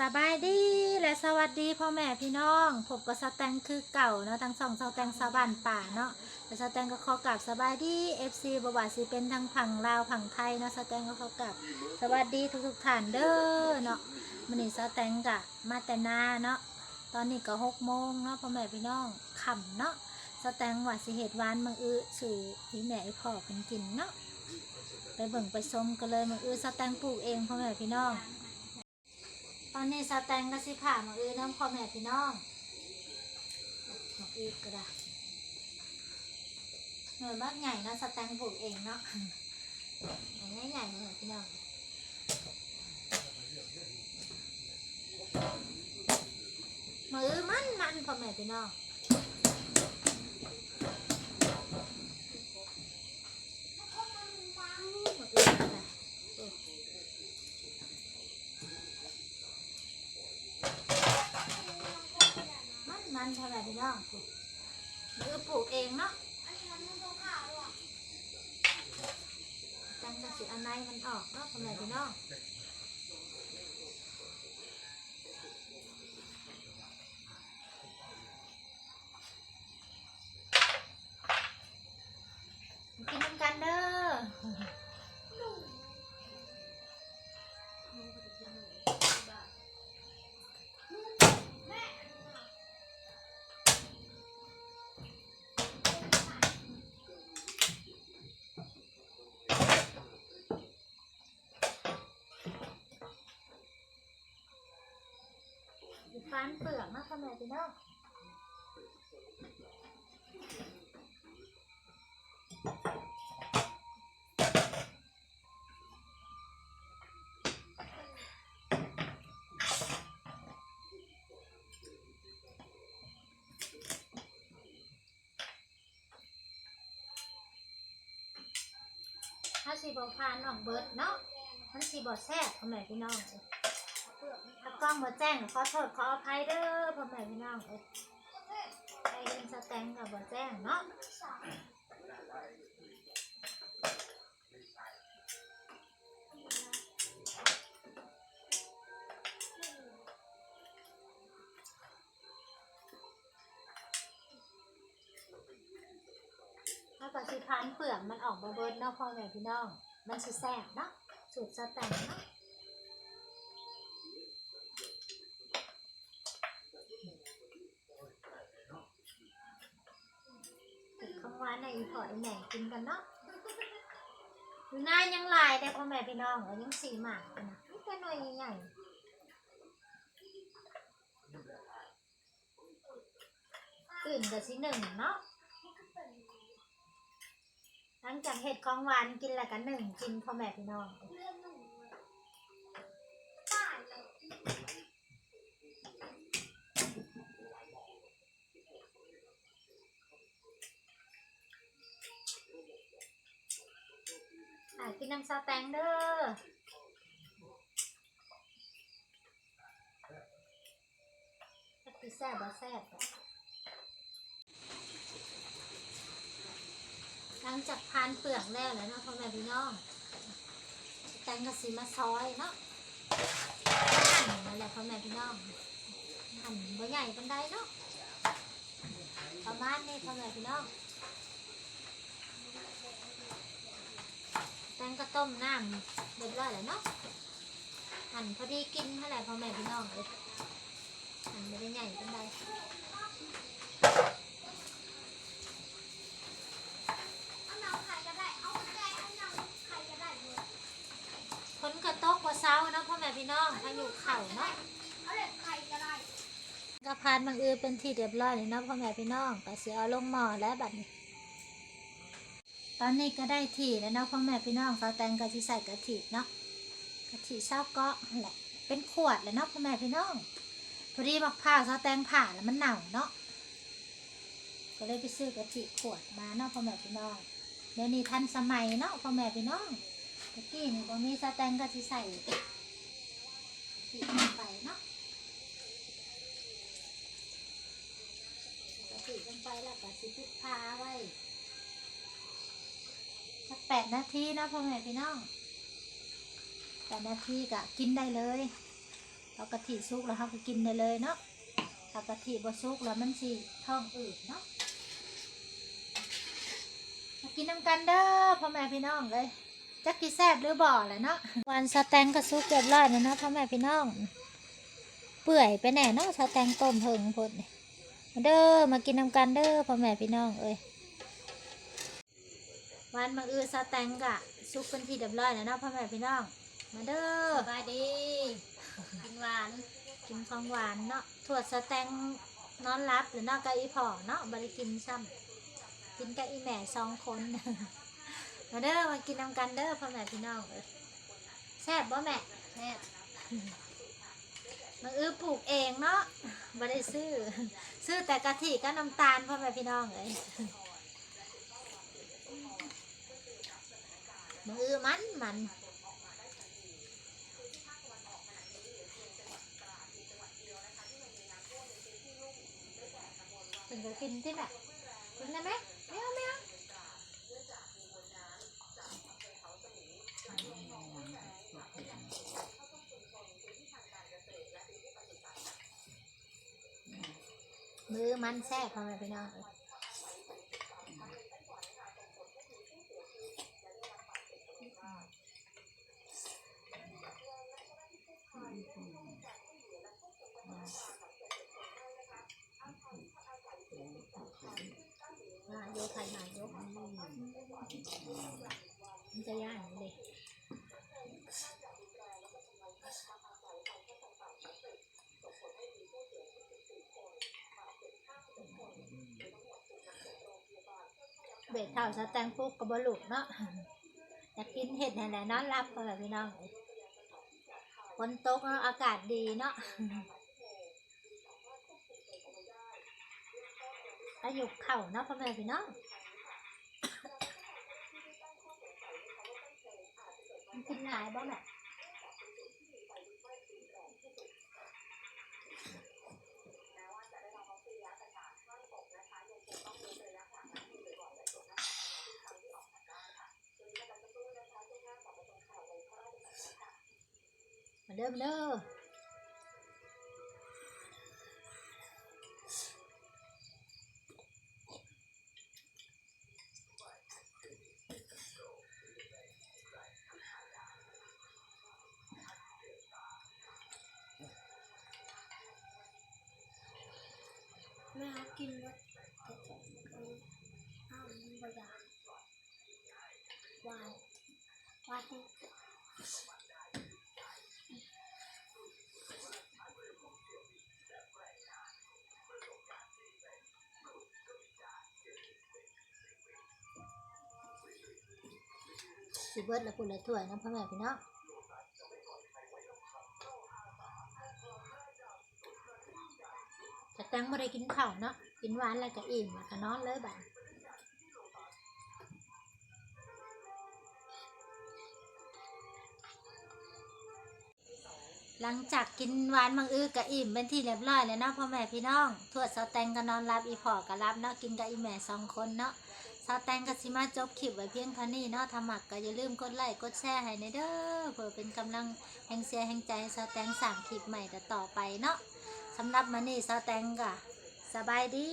สบายดีและสวัสดีพ่อแม่พี่น้องผมก็สแตงคือเก่าเนาะทั้งสองสแตงสาวบ้านป่าเนาะแต่สแตงก็ขอกลับสบายดี FC บวาสิเป็นทั้งผังลาวผังไทยเนาะสแตงก็ขอกลับสวัสดีทุกๆท่านเด้อเนาะมันนี้สแตงกะมาแต่นาเนาะตอนนี้ก็หกโมงเนาะพ่อแม่พี่น้องค่ำเนาะสแตงว่าสิเหตุวานมังอื้อสื่อพี่แม่ไอ้พ่อเป็นกินเนาะไปเบิ่งไปชมกันเลยมังอื้อสแตงปลูกเองพ่อแม่พี่น้อง ตอนนี้สแตงก็สิผ่ามาอื้อน้ำพ่อแม่พี่น้องมาอื้อก็ได้หน่วยมากใหญ่นาะสแตงปลูกเองเนาะใหญ่ใหญ่เลยพี่น้องมือมันมันพ่อแม่พี่น้องมาอื้อก็ได้โอ้ มั นมันเท่าไหร่พี่น้องหรือปลูกเองเนาะจังกะสิอันไหนมันออกเนาะท่าไหร่พี่น้องกินน้ำกันเด้อ พ่อแม่พี่น้องถ้าสีบอพาน้องเบิร์ดเนาะมันสีบอแซ่บพ่อแม่พี่น้อง ถ้ากล้องมาแจ้งขอโทษขออภัยเด้อพ่อแม่พี่น้องเอ้ยไอเอ็นสแตงกับบ่แจ้งเนาะถ้าก็สิพานเปลือกมันออกมาเบิดเนาะพ่อแม่พี่น้อง มันสิแซ่บเนาะสูตรสแตงเนาะ ติดของหวาน ในพอไอแหน่กินกันเนาะอยู่หน้ายังลายแต่พ่อแม่พี่น้องเออยังสีหมากกันนะนี่แค่หน่อยใหญ่ๆอื่นกับสีหนึ่งเนาะหลังจากเห็ดของหวานกินแล้วกันหนึ่งกินพ่อแม่พี่น้อง อะกินน้ำซาแตงเด้อถ้าคือแซ่บบ่แซ่บหลังจากพานเปลือกแล้วแล้วเนาะพ่อแม่พี่น้อง แตงกะสีมาซอยเนาะหั่นนั่นแหละพ่อแม่พี่น้องหั่นบ่ใหญ่ปานใดเนาะประมาณนี้พ่อแม่พี่น้อง แตง ก็ต้มน้ำเรียบร้อยแล้วเนาะหั่นพอดีกินเท่าไหร่พ่อแม่พี่น้องเลยหั่นไม่ได้ใหญ่ปานใดฝนกระตกว่าเช้าเนาะพ่อแม่พี่น้องพายุเข่าเนาะกระพานบางอือเป็นที่เรียบร้อยเลยเนาะพ่อแม่พี่น้องก็เสียเอาลงหม้อแล้วบัดนี้ ตอนนี้ก็ได้ที่แล้วเนาะพ่อแม่พี่น้องสาวแตงก็สิใส่กะทิเนาะกะทิเช้ากาะนั่นแหละ เป็นขวดแล้วเนาะพ่อแม่พี่น้องพอดีบักพร้าวสาวแตงผ่าแล้วมันเน่าเนาะก็เลยไปซื้อกะทิขวดมาเนาะพ่อแม่พี่น้องเดี๋ยวนี้ทันสมัยเนาะพ่อแม่พี่น้องตะกี้นี่ก็มีสาวแตงก็สิใส่กะทิลงไปเนาะกะทิลงไปแล้วก็สิพริกพาไว้ สักแปดนาทีนะพ่อแม่พี่น้องแปดนาทีก็กินได้เลยเอากะทิสุกแล้วเราก็กินได้เลยเนาะถ้ากะทิบ่สุกแล้วมันสิท้องอืดเนาะมากินน้ำกันเด้อพ่อแม่พี่น้องเลยจักกี่แซบหรือบ่อแหละเนาะวันสแตงก็สุกเรียบร้อยแล้วเนาะพ่อแม่พี่น้อง เปื่อยไปแน่เนาะสแตงต้มเพิงพดนี่มาเด้อมากินน้ำกันเด้อพ่อแม่พี่น้องเอ้ย วันมาอือสแตงกะสุกเป็นที่เรียบร้อยแล้วเนาะพ่อแม่พี่น้อง มาเด้อสบายดี กินหวาน กินของหวานเนาะถั่วสแตงนอนรับหรือเนอกกะอีพ่อเนาะบริกินซ้ำกินกับอีแม่สองคน มาเด้อมากินน้ำกันเด้อพ่อแม่พี่น้องเอ้ยแซ่บบ่แม่แซ่บมาอื้อปลูกเองเนาะบ่ได้ซื้อ ซื้อแต่กะทิกับน้ำตาลพ่อแม่พี่น้องเอ้ย มือมันมันเป็นก็กินที่แบบกินได้ไหมไม่เอาไม่เอามือมันแซ่บพ่อแม่พี่น้อง เอ้ยมาโยไทยมาโยมันจะย่านเลยเบ็ดเท่าสแตงปุ๊กกับบลุกเนาะอยากกินเห็ดแห่นอนรับเพื่อพี่น้องฝนตกเนาะอากาศดีเนาะ อายุเข่าเนาะพ่อแม่พี่น้องมันกินหลายบ้างแหละมาเริ่มเด้อ แม่เขากินแล้วอ้าวมันบอยากหวานหวานที่สิเบิร์ดและคุณละถ้วยนะพ่อแม่พี่น้องแต่แตงไม่ได้กินข้าวเนาะ กินหวานแล้วก็อิ่มแล้วก็นอนเลยบ่ายหลังจากกินหวานมังอื้อกับอิ่มเป็นที่เรียบร้อยแล้วเนาะพ่อแม่พี่น้องทวดสแตงก็นอนรับอีพ่อก็รับเนาะกินกับอีแม่สองคนเนาะสาวแตงกสิมาจบคลิปไว้เพียงเท่านี้เนาะถ้ามักก็อย่าลืมกดไลค์กดแชร์ให้ในเด้อเพื่อเป็นกำลังแห่งเสียแห่งใจให้สาวแตงสั่งคลิปใหม่ต่อไปเนาะสำหรับมื้อนี้สาวแตงก็ สบายดี